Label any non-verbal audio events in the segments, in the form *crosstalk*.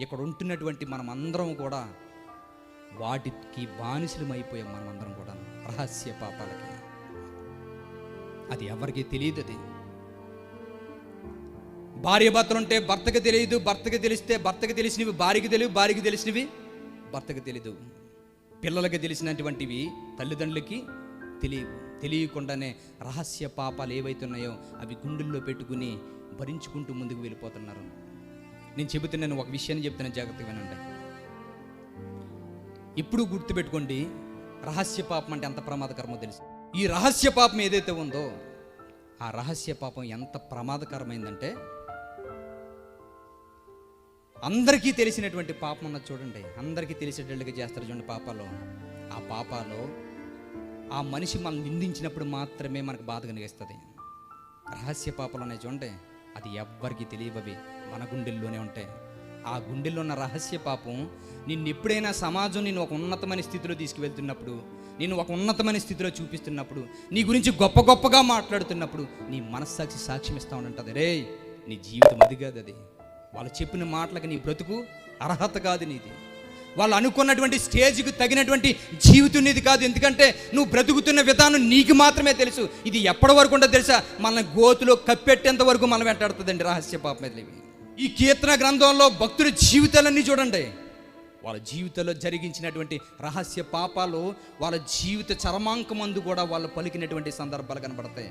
ఇక్కడ ఉంటున్నటువంటి మనం అందరం కూడా వాటికి బానిసలమైపోయాం మనం అందరం కూడా రహస్య పాపాలకి. అది ఎవరికి తెలియదు అది. భార్య భర్తలు ఉంటే భర్తకి తెలియదు భర్తకి తెలిస్తే భర్తకి తెలిసినవి భార్యకి తెలియదు భార్యకి తెలిసినవి భర్తకి తెలియదు పిల్లలకి తెలిసినటువంటివి తల్లిదండ్రులకి తెలియవు. తెలియకుండానే రహస్య పాపాలు ఏవైతున్నాయో అవి గుండెల్లో పెట్టుకుని భరించుకుంటూ ముందుకు వెళ్ళిపోతున్నారు. నేను చెబుతున్నాను ఒక విషయాన్ని చెప్తున్నాను జాగ్రత్తగా వినండి. ఇప్పుడు గుర్తుపెట్టుకోండి రహస్య పాపం అంటే ఎంత ప్రమాదకరమో తెలుసు. ఈ రహస్య పాపం ఏదైతే ఉందో ఆ రహస్య పాపం ఎంత ప్రమాదకరమైందంటే అందరికీ తెలిసినటువంటి పాపం ఉన్నది చూడండి. అందరికీ తెలిసేటట్టుగా చేస్తారు చూడండి పాపాలు. ఆ పాపాలు ఆ మనిషి మనం నిందించినప్పుడు మాత్రమే మనకు బాధ కలిగిస్తుంది. రహస్య పాపాలు ఉన్నాయి చూడండి. అది ఎవ్వరికి తెలియవవి. మన గుండెల్లోనే ఉంటాయి. ఆ గుండెల్లో ఉన్న రహస్య పాపం నిన్ను ఎప్పుడైనా సమాజం నేను ఒక ఉన్నతమైన స్థితిలో తీసుకువెళ్తున్నప్పుడు నేను ఒక ఉన్నతమైన స్థితిలో చూపిస్తున్నప్పుడు నీ గురించి గొప్ప గొప్పగా మాట్లాడుతున్నప్పుడు నీ మనస్సాక్షి సాక్ష్యం ఇస్తా ఉంటుంది. రే నీ జీవితం అది కాదు అది వాళ్ళు చెప్పిన మాటలకు నీ బ్రతుకు అర్హత కాదు నీది. వాళ్ళు అనుకున్నటువంటి స్టేజ్కి తగినటువంటి జీవితం ఇది కాదు. ఎందుకంటే నువ్వు బ్రతుకుతున్న విధానం నీకు మాత్రమే తెలుసు. ఇది ఎప్పటి వరకు ఉంటుందో తెలుసా? మన గోతులో కప్పెట్టేంత వరకు మనం వెంటాడుతుందండి రహస్య పాపం ఇవి ఈ కీర్తన గ్రంథంలో భక్తుల జీవితాలన్నీ చూడండి. వాళ్ళ జీవితంలో జరిగించినటువంటి రహస్య పాపాలు వాళ్ళ జీవిత చరమాంకమందు కూడా వాళ్ళు పలికినటువంటి సందర్భాలు కనబడతాయి.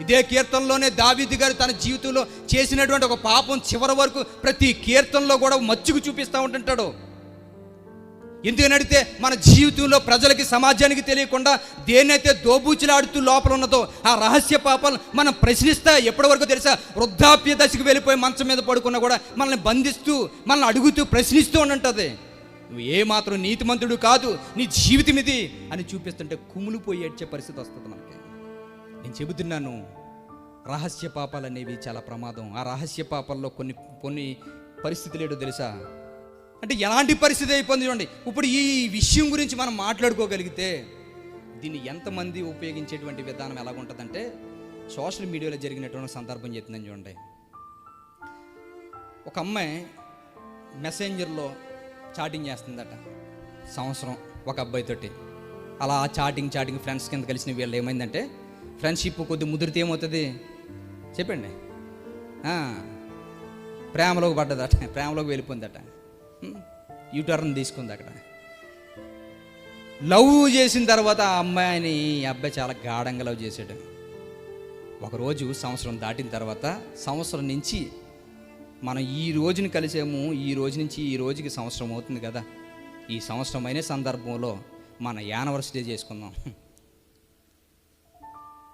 ఇదే కీర్తనలోనే దావీదు గారు తన జీవితంలో చేసినటువంటి ఒక పాపం చివరి వరకు ప్రతి కీర్తనలో కూడా మచ్చుకు చూపిస్తూ ఉంటుంటాడు. ఎందుకని అడిగితే మన జీవితంలో ప్రజలకి సమాజానికి తెలియకుండా దేన్నైతే దోబూచిలాడుతూ లోపల ఉన్నదో ఆ రహస్య పాపాలు మనం ప్రశ్నిస్తా ఎప్పటి వరకు తెలుసా? వృద్ధాప్య దశకు వెళ్ళిపోయి మంచం మీద పడుకున్నా కూడా మనల్ని బంధిస్తూ మనల్ని అడుగుతూ ప్రశ్నిస్తూ ఉంటుంటుంది నువ్వు ఏ మాత్రం నీతిమంతుడు కాదు నీ జీవితం ఇది అని చూపిస్తుంటే కుమిలిపోయి ఏడ్చే పరిస్థితి వస్తుంది మనకి. నేను చెబుతున్నాను రహస్య పాపాలు అనేవి చాలా ప్రమాదం. ఆ రహస్య పాపాల్లో కొన్ని కొన్ని పరిస్థితులు ఏంటో తెలుసా? అంటే ఎలాంటి పరిస్థితి అయిపోయింది చూడండి. ఇప్పుడు ఈ విషయం గురించి మనం మాట్లాడుకోగలిగితే దీన్ని ఎంతమంది ఉపయోగించేటువంటి విధానం ఎలాగుంటుందంటే సోషల్ మీడియాలో జరిగినటువంటి సందర్భం చెప్తుందని చూడండి. ఒక అమ్మాయి మెసెంజర్లో చాటింగ్ చేస్తుందట. సంవత్సరం ఒక అబ్బాయితోటి అలా చాటింగ్ చాటింగ్ ఫ్రెండ్స్ కింద కలిసిన వీళ్ళు ఏమైందంటే ఫ్రెండ్షిప్ కొద్ది ముదిరితే ఏమవుతుంది? చెప్పండి. ప్రేమలోకి పడ్డదట. ప్రేమలోకి వెళ్ళిపోయిందట. యూ యూటర్న్ తీసుకుంది అక్కడ. లవ్ చేసిన తర్వాత ఆ అమ్మాయిని ఈ అబ్బాయి చాలా గాఢంగా లవ్ చేశాడు. ఒకరోజు సంవత్సరం దాటిన తర్వాత సంవత్సరం నుంచి మనం ఈ రోజుని కలిసాము ఈ రోజు నుంచి ఈ రోజుకి సంవత్సరం అవుతుంది కదా. ఈ సంవత్సరం అయిన సందర్భంలో మన యానివర్సరీ చేసుకుందాం.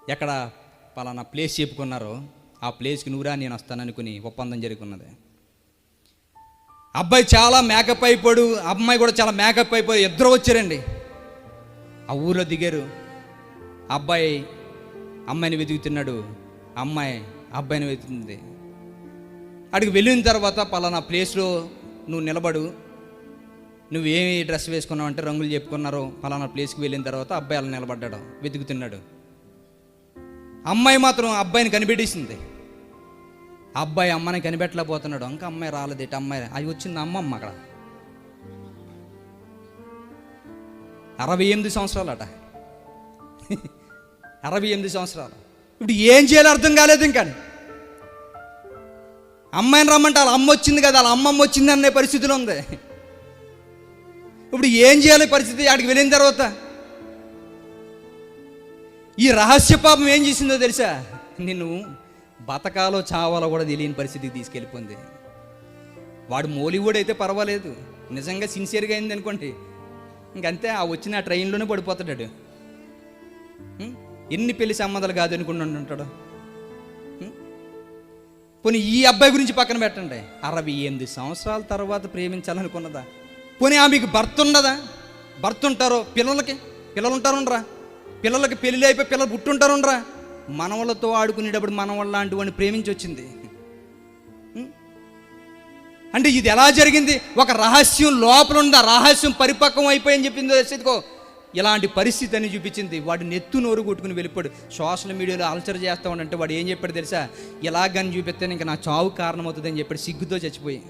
ఎక్కడ పలానా ప్లేస్ చెప్పుకున్నారో ఆ ప్లేస్కి నువ్వురా నేను వస్తాననుకుని ఒప్పందం జరుగుతున్నది అబ్బాయి చాలా మేకప్ అయిపోడు అమ్మాయి కూడా చాలా మేకప్ అయిపోయి ఇద్దరు వచ్చారండి. ఆ ఊర్లో దిగారు. అబ్బాయి అమ్మాయిని వెతుకుతున్నాడు. అమ్మాయి అబ్బాయిని వెతుకుతుంది. అడిగి వెళ్ళిన తర్వాత పలానా ప్లేస్లో నువ్వు నిలబడు. నువ్వేమి డ్రెస్ వేసుకున్నావు అంటే రంగులు చెప్పుకున్నారు. పలానా ప్లేస్కి వెళ్ళిన తర్వాత అబ్బాయి అలా నిలబడ్డాడు వెతుకుతున్నాడు. అమ్మాయి మాత్రం అబ్బాయిని కనిపెట్టేసింది. అబ్బాయి అమ్మని కనిపెట్టలేకపోతున్నాడు. ఇంకా అమ్మాయి రాలేదు ఇటు అమ్మాయి అది వచ్చింది అమ్మమ్మ అక్కడ. అరవై ఎనిమిది సంవత్సరాలట. *laughs* అరవై ఎనిమిది సంవత్సరాలు. ఇప్పుడు ఏం చేయాలో అర్థం కాలేదు ఇంకా. అమ్మాయిని రమ్మంటే వాళ్ళ అమ్మ వచ్చింది కదా వాళ్ళ అమ్మమ్మ వచ్చింది అనే పరిస్థితిలో ఉంది. ఇప్పుడు ఏం చేయాలి పరిస్థితి? ఆడికి వెళ్ళిన తర్వాత ఈ రహస్య పాపం ఏం చేసిందో తెలుసా? నిన్ను బతకాలో చావాలో కూడా తెలియని పరిస్థితికి తీసుకెళ్ళిపోయింది. వాడు మోలీవుడ్ అయితే పర్వాలేదు. నిజంగా సిన్సియర్గా అయింది అనుకోండి ఇంకంతే ఆ వచ్చిన ఆ ట్రైన్లోనే పడిపోతాడు. ఎన్ని పెళ్ళి సంబంధాలు కాదు అనుకుంటూ ఉంటాడు పోనీ ఈ అబ్బాయి గురించి పక్కన పెట్టండి. అరవై ఎనిమిది సంవత్సరాల తర్వాత ప్రేమించాలనుకున్నదా? పోనీ ఆమెకు భర్త ఉండదా భర్త ఉంటారో పిల్లలకి? పిల్లలు ఉంటారుండ్రా పిల్లలకి పెళ్ళి అయిపోయి పిల్లలు పుట్టుంటారుండ్రా. మనవలతో ఆడుకునేటప్పుడు మనవళ్ళ లాంటి వాడిని ప్రేమించి వచ్చింది అంటే ఇది ఎలా జరిగింది? ఒక రహస్యం లోపల ఉంది ఆ రహస్యం పరిపక్వం అయిపోయింది చెప్పింది స్థితికో ఇలాంటి పరిస్థితి అని చూపించింది. వాడు నెత్తు నోరు కొట్టుకుని వెళ్ళిపోయాడు సోషల్ మీడియాలో అల్చర్ చేస్తా ఉండంటే వాడు ఏం చెప్పాడు తెలుసా? ఇలాగని చూపిస్తే ఇంకా నా చావు కారణమవుతుందని చెప్పాడు. సిగ్గుతో చచ్చిపోయి.